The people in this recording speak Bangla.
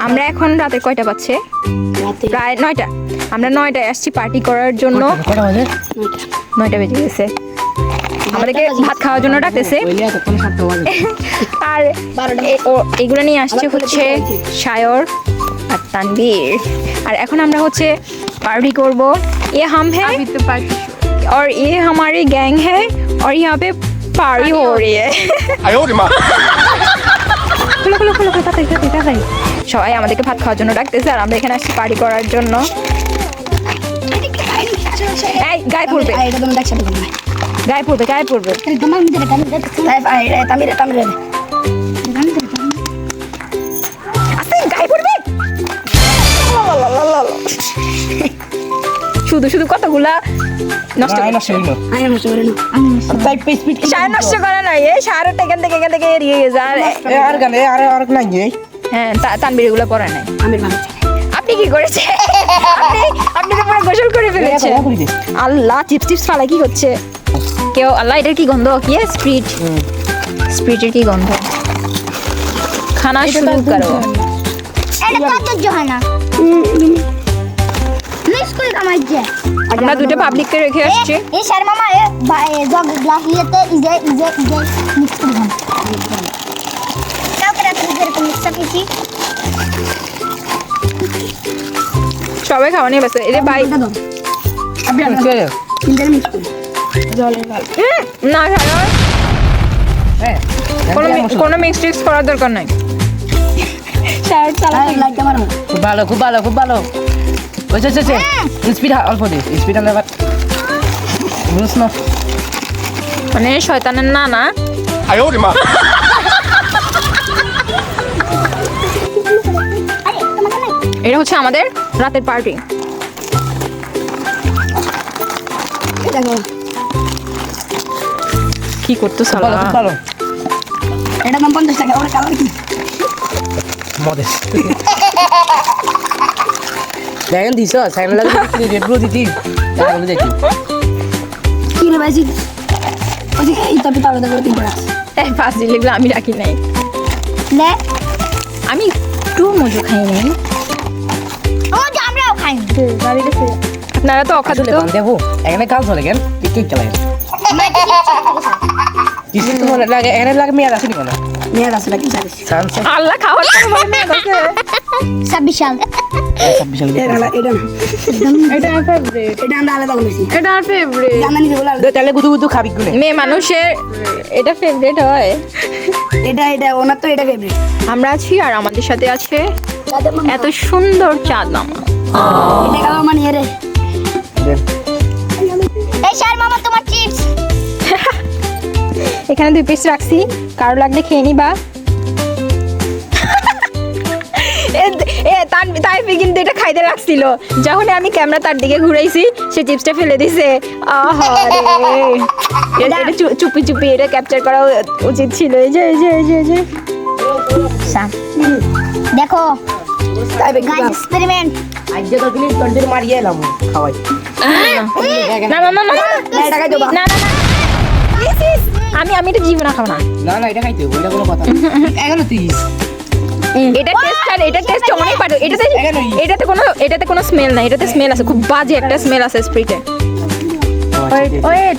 আমরা এখন রাতে কয়টা বাজছে? প্রায় নয়টা। আমরা নয়টায় আসছি পার্টি করার জন্য। নয়টা। বেজে গেছে। আমাদেরকে ভাত খাওয়ার জন্য ডাকতেছে। আর এগুলো নিয়ে আসছে হচ্ছে সায়র আর তানবীর আর এখন আমরা হচ্ছে পার্টি করব। এ হাম হে আর এ हमारी গ্যাং হে আর यहाँ পারি पार्टी খুলো খুলো খুলো তাড়াতাড়ি তাড়াতাড়ি তাড়াতাড়ি। সবাই আমাদেরকে ভাত খাওয়ার জন্য ডাকতেছে আর আমরা এখানে আসছি পার্টি করার জন্য। এই গায়ে পড়বে। গায়ে পড়বে গায়ে পড়বে। গায়ে পড়বে। শুধু শুধু কতগুলা নষ্ট করে? তাই স্পিড সার নষ্ট করে না এই সার এখান থেকে এখান থেকে এড়িয়ে গেছে আর আর গানে আর আর নাই হ্যাঁ তানবীর এগুলো পরে নাই। আমি ভালো আপনি কি করেছে? আপনি আপনি তো পুরো গোসল করে আল্লাহ চিপস চিপস ফালা কি করছে কেউ আল্লাহ এটার কি গন্ধ? কি স্প্রিট? স্প্রিটের কি গন্ধ? খানা শুরু করো। এটা কত জহানা। করে যে আমরা দুটো পাবলিককে রেখে আসছি। এই স্যার মামা এ জগ গ্লাস ইজে ইজে ইজে মিক্স করে তাও করে আপনি মিক্স করেছি সবাই খাওয়া নিয়ে ব্যস্ত। এদের বাই আপনি তিনটার মিক্স করে না সারা হ্যাঁ কোনো মিক্স টিক্স করার দরকার নাই। স্যার চালা আর লাইটটা খুব ভালো। Wait, wait, wait, wait. It's wieder all for this. It's wieder never. Was noch? মানে শয়তানের না না আয় ওরে মা এটা হচ্ছে আমাদের রাতের পার্টি কি করতো সালা এটা দাম পঞ্চাশ টাকা ওর কালার কি মদের দেখেন দিছ সাইকেল লাগে রেড ব্লু দিতি তাহলে দেখি। কি রে ভাইজি ওই পিতা আলাদা করে তিনটা রাখছে এই পাঁচ দিলেগুলো আমি রাখি নাই। নে আমি একটু মজু খাই নাই। ও যে আমরাও খাই আপনারা তো অখাদ্য দেবো এখানে কাজ চলে কেন? ঠিক ঠিক চালাই মনে লাগে এখানে লাগে মেয়াদ আছে নাকি? জানিস। আল্লাহ খাওয়ার পরে মনে মেয়ে গেছে। ছাব্বিশ সাল। ছাব্বিশ সাল এটা এটা এটা আমার ফেভারিট এটা আমরা আলাদা করেছি এটা আমার ফেভারিট জানা বলে। তাহলে গুদু গুদু খাবি গুনে। মেয়ে মানুষের এটা ফেভারিট হয়। এটা এটা ওনার তো এটা ফেভারিট আমরা আছি আর আমাদের সাথে আছে এত সুন্দর চাঁদ মামা। এটা খাওয়া মানে রে। এখানে দুই পিস রাখছি কারও লাগলে খেয়ে নিবা তাইফি কিন্তু এটা খাইতে যখন আমি ক্যামেরা তার দিকে ঘুরাইছি সে চিপসটা ফেলে দিছে এটা চুপি চুপি এটা ক্যাপচার করা উচিত ছিল এই যে এই যে এই যে এই যে দেখো এক্সপেরিমেন্ট আজকে তো মারিয়ে এলাম খাওয়াই না না না না না না এটা খাই দেবা না না না This is- আমি আমি এটা জীবনা খাব না। না না এটা খাইতে ওইটা কোনো কথা এখানে তিরিশ। এটা টেস্ট আর এটা টেস্ট অনেক পারো এটাতে। এটাতে কোনো এটাতে কোনো স্মেল নাই এটাতে স্মেল আছে খুব বাজে একটা স্মেল আছে স্প্রিটে ওয়েট ওয়েট।